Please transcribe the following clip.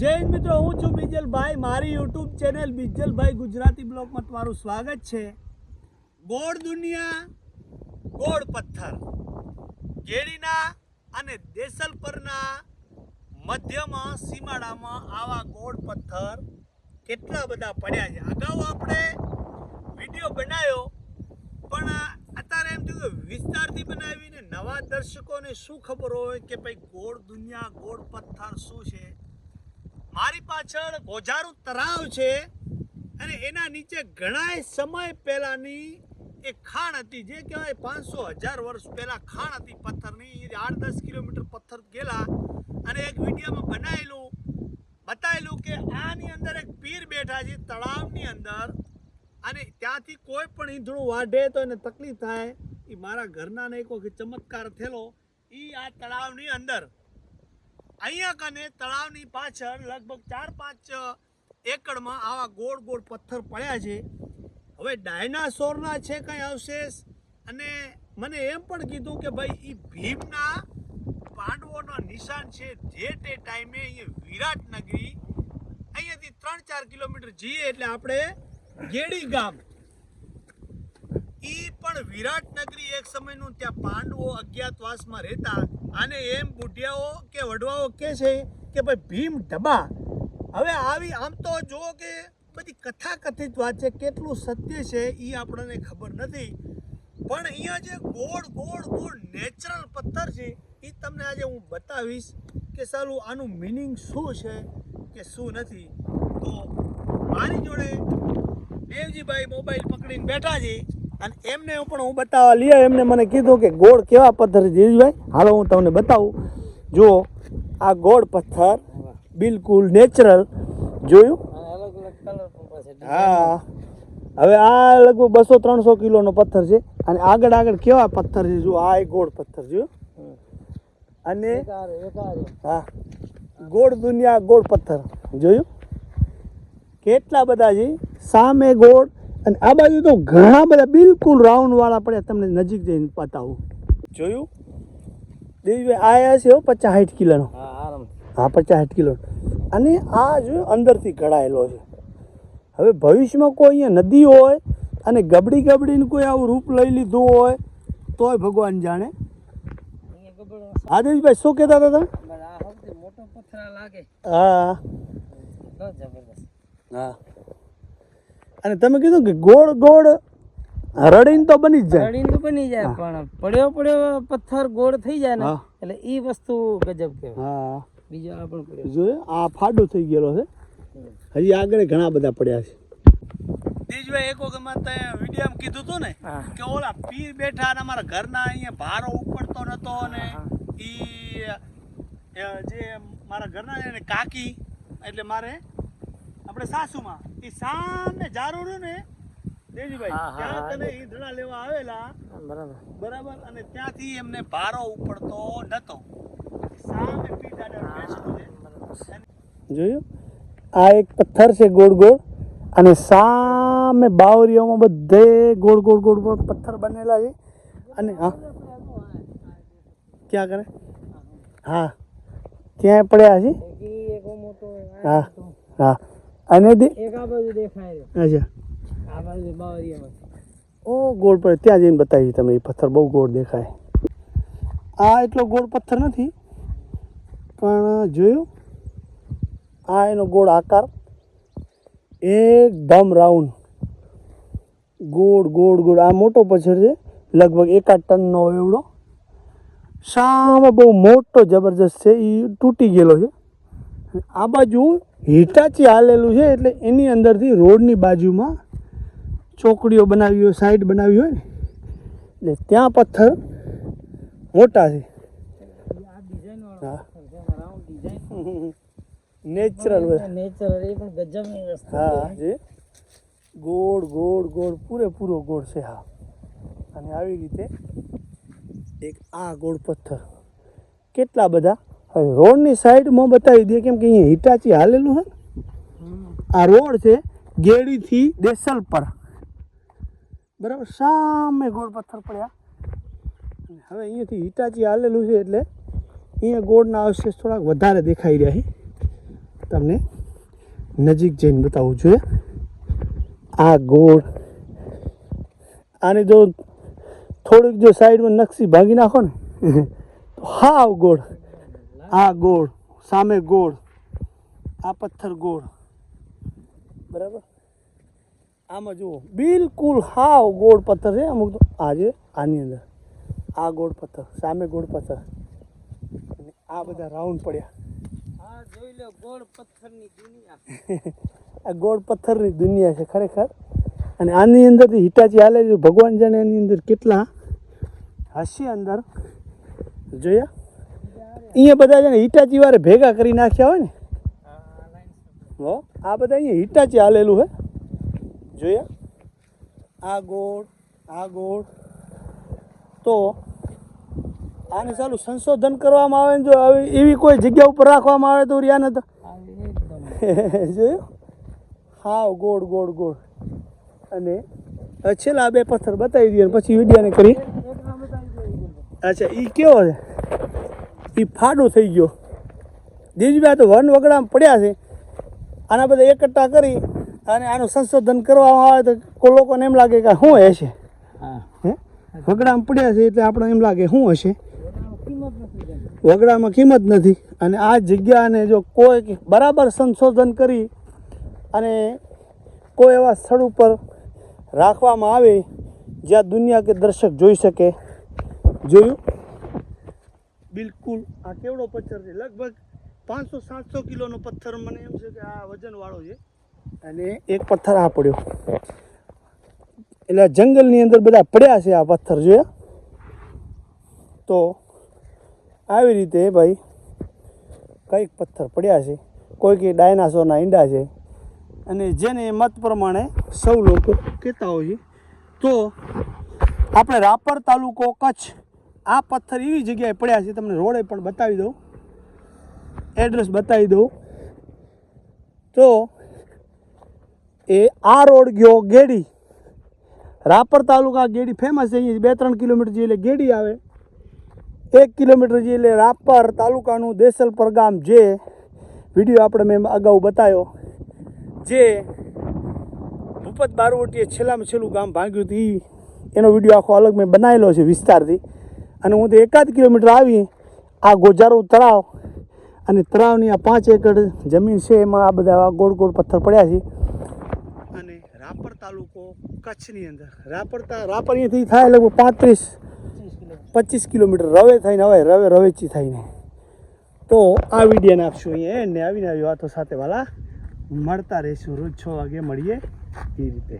જય મિત્રો, હું છું બીજલભાઈ. મારી યુટ્યુબ ચેનલ બીજલભાઈ ગુજરાતી બ્લોગમાં તમારું સ્વાગત છે. ગોળ દુનિયા, ગોળ પથ્થર, કેળીના અને દેસલ પરના મધ્યમાં સીમાડામાં આવા ગોળ પથ્થર કેટલા બધા પડ્યા છે. અગાઉ આપણે વીડિયો બનાવ્યો, પણ અત્યારે એમ થયું કે વિસ્તારથી બનાવીને નવા દર્શકોને શું ખબર હોય કે ભાઈ ગોળ દુનિયા, ગોળ પથ્થર શું છે? પાછળ ગોજારું તળાવ છે અને એના નીચે ઘણાય સમય પહેલાની એ ખાણ હતી, જે કહેવાય પાંચસો હજાર વર્ષ પહેલા ખાણ હતી પથ્થરની. આઠ દસ કિલોમીટર પથ્થર ગયેલા અને એક વિડીયોમાં બનાવેલું બતાવેલું કે આની અંદર એક પીર બેઠા છે તળાવની અંદર અને ત્યાંથી કોઈ પણ ઈંધણું વાઢે તો એને તકલીફ થાય. એ મારા ઘરના ને એક વખત ચમત્કાર થયેલો. એ આ તળાવની અંદર અહીંયા કને તળાવની પાછળ લગભગ ચાર પાંચ એકડમાં આવા ગોળ ગોળ પથ્થર પડ્યા છે. હવે ડાયનાસોરના છે કંઈ અવશેષ? અને મને એમ પણ કીધું કે ભાઈ એ ભીમના પાંડવોના નિશાન છે જે તે ટાઈમે અહીંયા વિરાટનગરી, અહીંયાથી ત્રણ ચાર કિલોમીટર જઈએ એટલે આપણે ગેડી ગામ. એ પણ વિરાટનગરી એક સમયનું ત્યાં પાંડવો અજ્ઞાતવાસમાં રહેતા અને એમ બુઢિયાઓ કે વડવાઓ કે છે કે ભાઈ ભીમ ડબા. હવે આવી આમ તો જુઓ કે બધી કથા કથિત વાત છે, કેટલું સત્ય છે એ આપણને ખબર નથી. પણ અહીંયા જે ગોળ ગોળ ગોળ નેચરલ પથ્થર છે એ તમને આજે હું બતાવીશ કે સાલું આનું મિનિંગ શું છે કે શું નથી. તો મારી જોડે દેવજીભાઈ મોબાઈલ પકડીને બેઠા છે. અને એમને પણ હું બતાવવા લઈ આવ્યો. એમને મને કીધું કે ગોળ કેવા પથ્થર છે? હાલો હું તમને બતાવું. જુઓ, આ ગોળ પથ્થર બિલકુલ નેચરલ જોયું? હા. હવે આ લગભગ બસો ત્રણસો કિલોનો પથ્થર છે. અને આગળ આગળ કેવા પથ્થર છે? જુઓ, આ ગોળ પથ્થર જોયું અને હા, ગોળ દુનિયા ગોળ પથ્થર. જોયું? કેટલા બધા છે? સામે ગોળ અને આ બાજુ તો ઘણા બધા બિલકુલ રાઉન્ડ વાળા પડ્યા તમને નજીક જઈને બતાવું. જોયું? દેવીભાઈ આયા છે હો પચાસ સાઠ કિલોનો. હા હા પચાસ સાઠ કિલો. અને આ જો અંદરથી ઘડાયેલો છે. હવે ભવિષ્યમાં કોઈ અહીંયા નદી હોય અને ગબડી ગબડીને કોઈ આવું રૂપ લઈ લીધું હોય તોય ભગવાન જાણે. હા દેવીભાઈ આદેશભાઈ શું કહેતા હતા તમે? હા. જબરદસ્ત. હા. અને તમે કીધું કે ગોળ ગોળ રડીને તો બની જ જાય. રડીને તો બની જાય પણ પડ્યો પડ્યો પથ્થર ગોળ થઈ જાય ને એટલે એ વસ્તુ ગજબ કહેવાય. હા. બીજો આ પણ જોયો જોઈએ આ ફાડો થઈ ગયેલો છે. હજી આગળ ઘણા બધા પડ્યા છે. દેજભાઈ એક વખતમાં તમે વીડિયો કીધું હતું ને કે ઓલા પીર બેઠા અને અમારા ઘરના અહીંયા ભારો ઉપડતો નતો અને એ ઈ જે મારા ઘરના કાકી એટલે મારે આપણે સાસુમાં. એ સામે જારું રહ્યું ને હા, ત્યાં હા. ઈંધણા લેવા આવેલા. બરાબર. બરાબર? અને ત્યાંથી એમને ભારો ઉપડતો નતો. સામે જોયું? આ એક પથ્થર છે ગોળ ગોળ. અને સામે બાવરીઓમાં બધે ગોળ ગોળ ગોળ ગોળ પથ્થર બનેલા છે. અને હા. ક્યાં કરે? હા. ત્યાં પડ્યા છે? એક એક મોટો હા હા. અને દે એક આ બાજુ દેખાય રહ્યો. અચ્છા. ઓ ગોળ પડે. ત્યાં જઈને બતાવી તમે એ પથ્થર બહુ ગોળ દેખાય. આ એટલો ગોળ પથ્થર નથી પણ જોયું? આ એનો ગોળ આકાર એકદમ રાઉન્ડ ગોળ ગોળ ગોળ. આ મોટો પથ્થર છે લગભગ એકાદ ટનનો એવડો. સામે બહુ મોટો જબરજસ્ત છે એ તૂટી ગયેલો છે. આ બાજુ હિટાચી હાલેલું છે એટલે એની અંદરથી રોડની બાજુમાં ચોકડીઓ બનાવી હોય સાઈડ બનાવી હોય ને એટલે ત્યાં પથ્થર મોટા છે. હા. નેચરલ નેચરલ એ પણ ગજબની વસ્તુ હા જે ગોળ ગોળ ગોળ પૂરેપૂરો ગોળ છે હા. અને આવી રીતે એક આ ગોળ પથ્થર. કેટલા બધા? રોડની સાઈડમાં બતાવી દઈએ કેમ કે અહીંયા હિટાચી હાલેલું છે. આ રોડ છે ગેડીથી દેસલ પર બરાબર? સામે ગોળ પથ્થર પડ્યા. હવે અહીંયાથી હિટાચી હાલેલું છે એટલે અહીંયા ગોળના અવશેષ થોડાક વધારે દેખાઈ રહ્યા છે. તમને નજીક જઈને બતાવવું જોઈએ આ ગોળ, આને જો થોડીક જો સાઈડમાં નકશી ભાંગી નાખો ને, તો હાવ ગોળ. આ ગોળ સામે ગોળ આ પથ્થર ગોળ. બરાબર? આમાં જુઓ બિલકુલ હાવ ગોળ પથ્થર છે. અમુક તો આજે આની અંદર. આ ગોળ પથ્થર સામે ગોળ પથ્થર. અને આ બધા રાઉન્ડ પડ્યા. આ જોઈ લો ગોળ પથ્થરની દુનિયા. આ ગોળ પથ્થરની દુનિયા છે ખરેખર. અને આની અંદરથી હિટાચી હાલે છે. ભગવાન જાણે એની અંદર કેટલા હશે અંદર. જોયા? અહીંયા બધા છે ને હિટાચી વારે ભેગા કરી નાખ્યા હોય ને? હો આ બધા અહીંયા હિટાચી હાલેલું હે. જોયા આ ગોળ આ ગોળ. તો આને ચાલુ સંશોધન કરવામાં આવે ને જો આવી એવી કોઈ જગ્યા ઉપર રાખવામાં આવે તો રિયાને તો જોયું? હાવ ગોળ ગોળ ગોળ. અને છેલ્લા બે પથ્થર બતાવી દઈએ પછી વિડીયોને કરી. અચ્છા એ કેવો છે? એ ફાડો થઈ ગયો. દીજબા તો વન વગડામાં પડ્યા છે. આના બધા એકઠા કરી અને આનું સંશોધન કરવામાં આવે તો કોઈ લોકોને એમ લાગે કે શું હશે? વગડામાં પડ્યા છે એટલે આપણે એમ લાગે શું હશે. વગડામાં કિંમત નથી. અને આ જગ્યાને જો કોઈ બરાબર સંશોધન કરી અને કોઈ એવા સ્થળ ઉપર રાખવામાં આવે જ્યાં દુનિયા કે દર્શક જોઈ શકે. જોયું? બિલકુલ આ કેવડો પથ્થર છે? લગભગ પાંચસો, સાતસો કિલોનો પથ્થર મને એમ છે કે આ વજનવાળો છે. અને એક પથ્થર આ પડ્યો. એટલે જંગલની અંદર બધા પડ્યા છે આ પથ્થર, જોયા? તો આવી રીતે ભાઈ કંઈક પથ્થર પડ્યા છે. કોઈ કંઈ ડાયનાસોરના ઈંડા છે. અને જેને મત પ્રમાણે સૌ લોકો કહેતા હોય તો આપણે રાપર તાલુકો કચ્છ આ પથ્થર એવી જગ્યાએ પડ્યા છે, તમને રોડે પણ બતાવી દઉં. એડ્રેસ બતાવી દઉં. તો એ આ રોડ ગયો ગેડી. રાપર તાલુકા ગેડી ફેમસ છે, અહીંયા બે ત્રણ કિલોમીટર જે એટલે ગેડી આવે. એક કિલોમીટર જે એટલે રાપર તાલુકાનું દેસલપર ગામ જે વીડિયો આપણે મેં અગાઉ બતાવ્યો જે ભૂપત બારવટીએ છેલ્લામાં છેલ્લું ગામ ભાંગ્યું હતું. એનો વીડિયો આખો અલગ મેં બનાવેલો છે વિસ્તારથી. અને હું તો એકાદ કિલોમીટર આવી આ ગોજારો તળાવ અને તળાવની આ પાંચ એકર જમીન છે એમાં આ બધા ગોળ ગોળ પથ્થર પડ્યા છે. અને રાપર તાલુકો કચ્છની અંદર. રાપર રાપર અહીંયાથી થાય લગભગ પાંત્રીસ, પચીસ કિલોમીટર રવે થઈને હવે, રવે, રવેચી થઈને. તો આ વિડીયોને આપશું અહીંયા એને આવીને આવી વાતો સાથે વાલા મળતા રહીશું. રોજ છ વાગે મળીએ. એ રીતે.